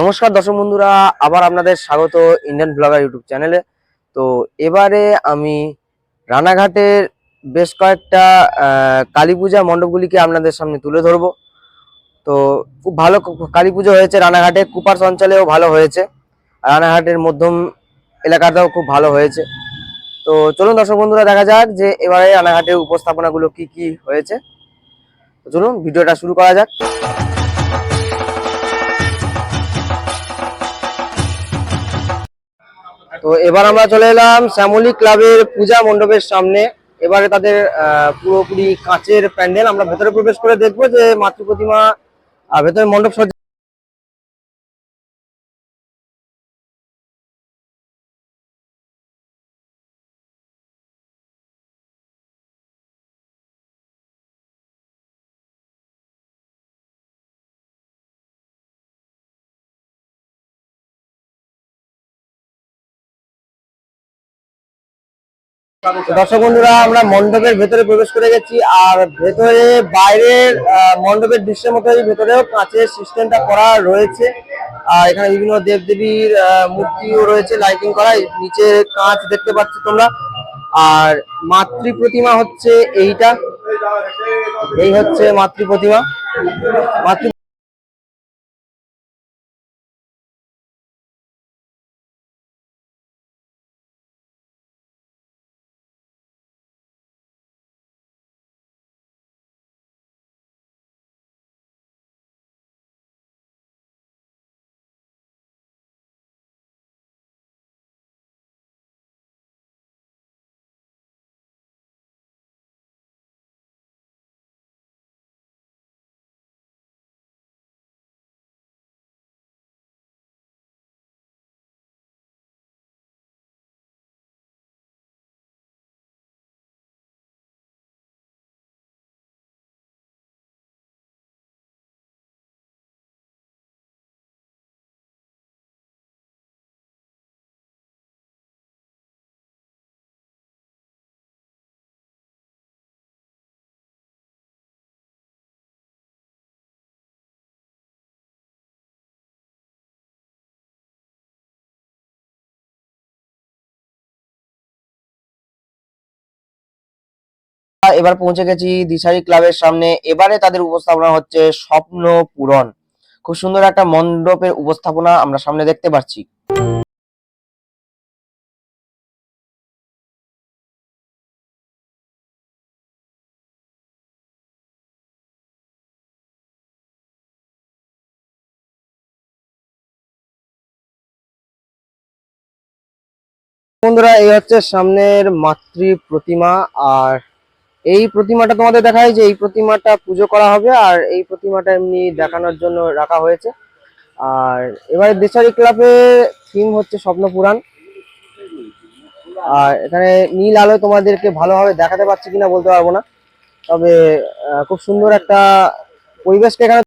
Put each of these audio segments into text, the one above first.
নমস্কার দর্শক বন্ধুরা, আবার আপনাদের স্বাগত ইন্ডিয়ান ব্লগার ইউটিউব চ্যানেলে। তো এবারে আমি রানাঘাটের বেশ কয়েকটা কালী পূজা মণ্ডপগুলিকে আপনাদের সামনে তুলে ধরবো। তো খুব ভালো কালী পুজো হয়েছে রানাঘাটে কুপার্স অঞ্চলেও ভালো হয়েছে। রানাঘাটের মধ্যম এলাকাটাও খুব ভালো হয়েছে। তো চলুন দর্শক বন্ধুরা, দেখা যাক যে এবারে রানাঘাটের উপস্থাপনাগুলো কি কি হয়েছে। চলুন, ভিডিওটা শুরু করা যাক। তো এবার আমরা চলে এলাম শ্যামলী ক্লাবের পূজা মণ্ডপের সামনে। এবারে তাদের পুরোপুরি কাঁচের প্যান্ডেল আমরা ভেতরে প্রবেশ করে দেখব যে মাতৃ প্রতিমা ভেতরে মণ্ডপ দর্শক বন্ধুরা, আমরা মণ্ডপের ভেতরে প্রবেশ করে গেছি, আর ভেতরে বাইরের মণ্ডপের দৃশ্যের মতো ভেতরেও কাঁচের সিস্টেমটা করা রয়েছে। আর এখানে বিভিন্ন দেবদেবীর মূর্তিও রয়েছে লাইটিং করা নিচে কাঁচ দেখতে পাচ্ছ তোমরা। আর মাতৃ প্রতিমা হচ্ছে এইটা। এই হচ্ছে মাতৃ প্রতিমা। মাতৃ এবার পৌঁছে গেছি দিশারি ক্লাবের সামনে। এবারে তাদের উপস্থাপনা হচ্ছে স্বপ্ন পূরণ। খুব সুন্দর একটা মণ্ডপের উপস্থাপনা আমরা সামনে দেখতে পাচ্ছি। বন্ধুরা, এই হচ্ছে সামনের মাতৃ প্রতিমা আর এই প্রতিমাটা তোমাদের দেখায় যে এই প্রতিমাটা পুজো করা হবে আর এই প্রতিমাটা এমনি দেখানোর জন্য রাখা হয়েছে। আর এবারে দেশারি ক্লাবের থিম হচ্ছে স্বপ্ন পুরাণ। আর এখানে নীল আলোয় তোমাদেরকে ভালোভাবে দেখাতে পারছি কিনা বলতে পারব না। তবে খুব সুন্দর একটা পরিবেশকে এখানে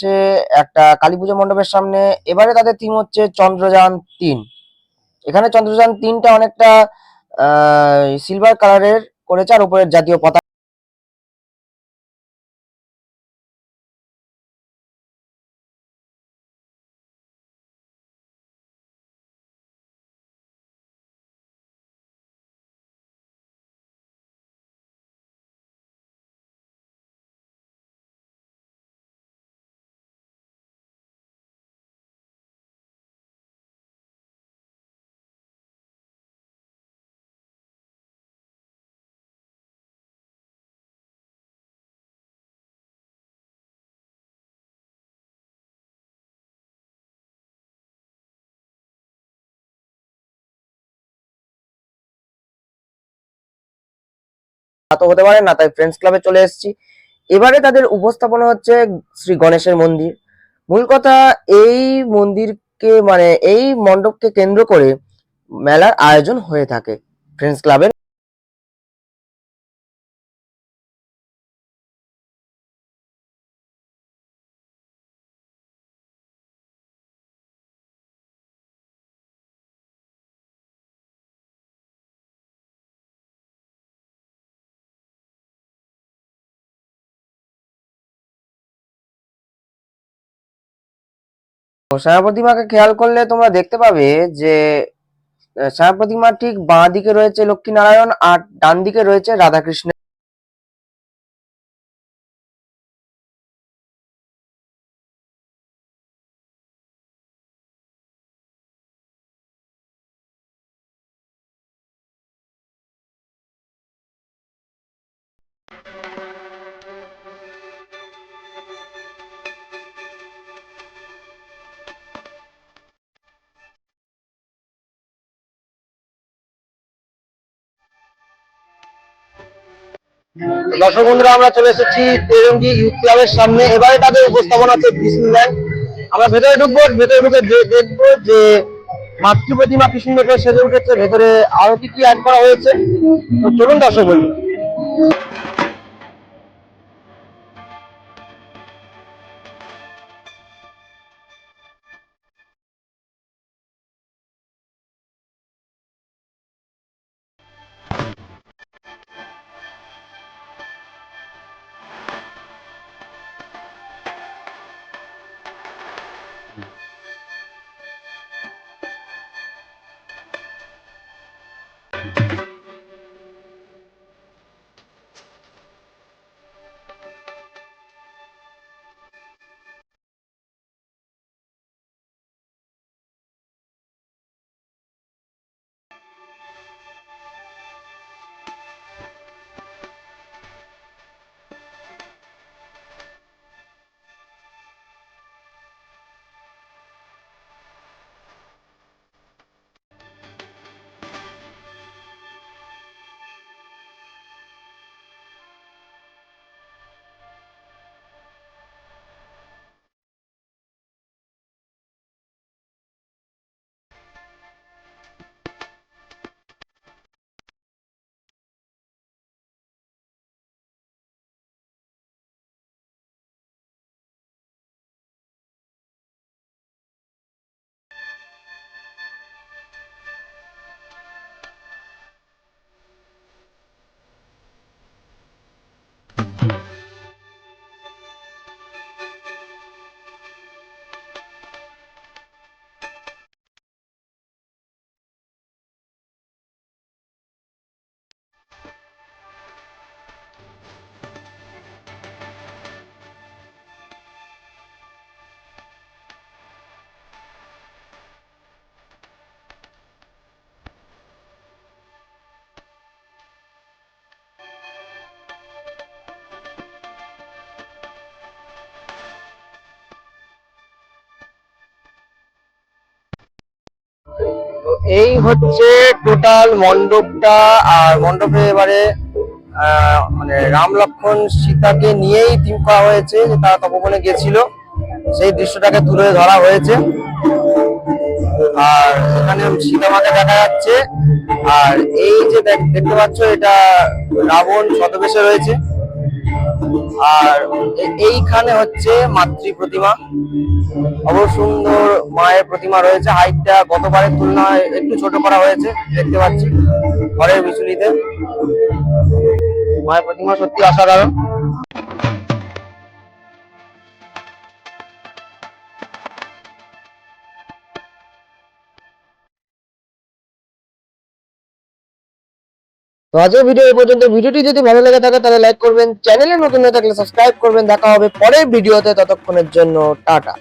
সে একটা কালী পুজো মণ্ডপের সামনে, এবারে তাদের থিম হচ্ছে চন্দ্রযান তিন। এখানে চন্দ্রযান তিনটা অনেকটা সিলভার কালারের করেছে, আর উপরের জাতীয় পতাকা তো হতে পারে না, তাই ফ্রেন্ডস ক্লাবে চলে এসেছি। এবারে তাদের উপস্থাপনা হচ্ছে শ্রী গণেশের মন্দির। মূল কথা, এই মন্দিরকে মানে এই মণ্ডপকে কেন্দ্র করে মেলার আয়োজন হয়ে থাকে ফ্রেন্ডস ক্লাবের ছায়া প্রতিমাকে খেয়াল করলে তোমরা দেখতে পাবে যে সায়া প্রতিমা ঠিক বাঁ দিকে রয়েছে লক্ষ্মী নারায়ণ আর ডান দিকে রয়েছে রাধাকৃষ্ণ। দর্শক বন্ধুরা, আমরা চলে এসেছি তেরঙ্গি ইউথ ক্লাবের সামনে। এবারে তাদের উপস্থাপনা আছে ডিসনিল্যান্ড আমরা ভেতরে ঢুকবো, ভেতরে ঢুকে দেখব যে মাতৃ প্রতিমা কৃষ্ণ সেজে উঠেছে। ভেতরে আরও কি কি অ্যাড করা হয়েছে। চলুন দর্শক বন্ধু। এই হচ্ছে টোটাল মণ্ডপটা, আর মণ্ডপে এবারে মানে রাম লক্ষণ সীতাকে নিয়েই থিম করা হয়েছে, যে তারা তপবনে গেছিল। সেই দৃশ্যটাকে তুলে ধরা হয়েছে। আর এখানে সীতা মাকে দেখা যাচ্ছে। আর এই যে দেখ- দেখতে পাচ্ছ, এটা রাবণ ছদ্মবেশে রয়েছে। আর এইখানে হচ্ছে মাতৃ প্রতিমা। অবশ্য সুন্দর মায়ের প্রতিমা রয়েছে। হাইটটা গতবারের তুলনায় একটু ছোট করা হয়েছে, দেখতে পাচ্ছি ঘরের বিচুলিতে মায়ের প্রতিমা সত্যি অসাধারণ। তো আজকের ভিডিও এই পর্যন্ত। ভিডিওটি যদি ভালো লেগে থাকে, তাহলে লাইক করবেন। চ্যানেলে নতুন হয়ে থাকলে সাবস্ক্রাইব করবেন। দেখা হবে পরের ভিডিওতে ততক্ষণের জন্য, টাটা।